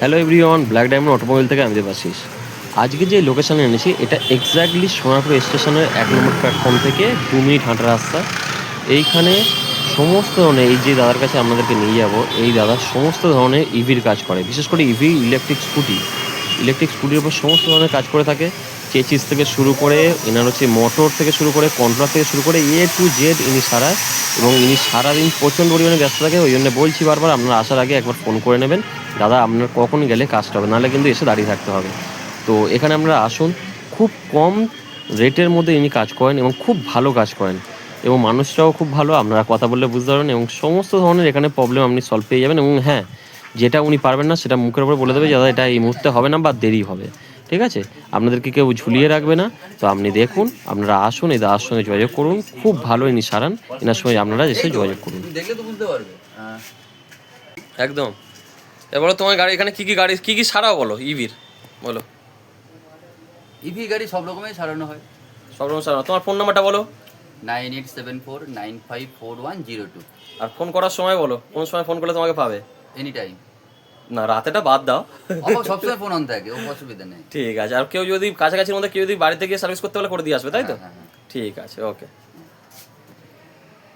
Hello everyone black diamond automobile থেকে আমি দেবাশিস আজকে যে লোকেশানে এনেছি, এটা এক্স্যাক্টলি সোনারপুর স্টেশনের এক নম্বর প্ল্যাটফর্ম থেকে দু মিনিট হাঁটা রাস্তা। এইখানে সমস্ত ধরনের, এই যে দাদার কাছে আপনাদেরকে নিয়ে যাব, এই দাদা সমস্ত ধরনের ইভির কাজ করে। বিশেষ করে ইভি ইলেকট্রিক স্কুটি ইলেকট্রিক স্কুটির উপর সমস্ত ধরনের কাজ করে থাকে। চেচিস থেকে শুরু করে এনার হচ্ছে মোটর থেকে শুরু করে কন্ট্রোলার থেকে শুরু করে এ টু জেড ইনি সারায় এবং ইনি সারাদিন প্রচণ্ড পরিমাণে ব্যস্ত থাকে, ওই জন্য বলছি বারবার, আপনার আসার আগে একবার ফোন করে নেবেন। দাদা, আপনার কখন গেলে কাজটা হবে, নাহলে কিন্তু এসে দাঁড়িয়ে থাকতে হবে। তো এখানে আমরা আসুন, খুব কম রেটের মধ্যে ইনি কাজ করেন এবং খুব ভালো কাজ করেন। এবং মানুষরাও খুব ভালো, আপনারা কথা বললে বুঝতে পারবেন, এবং সমস্ত ধরনের এখানে প্রবলেম আপনি সলভ পেয়ে যাবেন, এবং হ্যাঁ যেটা উনি পারবেন না, সেটা মুখের উপরে বলে দেবে দাদা, এটা এই মুহূর্তে হবে না বা দেরি হবে। ঠিক আছে? আপনাদেরকে কেউ ঝুলিয়ে রাখবে না। তো আপনি দেখুন আপনারা আসুন এই দাদার সঙ্গে যোগাযোগ করুন। খুব ভালো ইনি সারান। এনার সঙ্গে আপনারা এসে যোগাযোগ করুন। তুমি দেখলে তো বুঝতে পারবে। হ্যাঁ একদম। এবার তোমার গাড়ি এখানে কি কি গাড়ি কি কি সারাও বলো ইভির? বলো। ইভি গাড়ি সব রকমের সারানো হয়। সব রকম সারানো তোমার ফোন নাম্বারটা বলো। Nine eight seven four nine five four one zero two. আর ফোন করার সময় বলো। কোন সময় ফোন করলে তোমাকে পাবে? এনি টাইম না রাতেটা বাদ দাও। সবসময় ফোন অন থাকে অসুবিধা নেই। ঠিক আছে আর কেউ যদি কাছাকাছির মধ্যে কেউ যদি বাড়িতে গিয়ে সার্ভিস করতে হলে করে দিয়ে আসবে তাই তো? হ্যাঁ, হ্যাঁ, হ্যাঁ। ঠিক আছে ওকে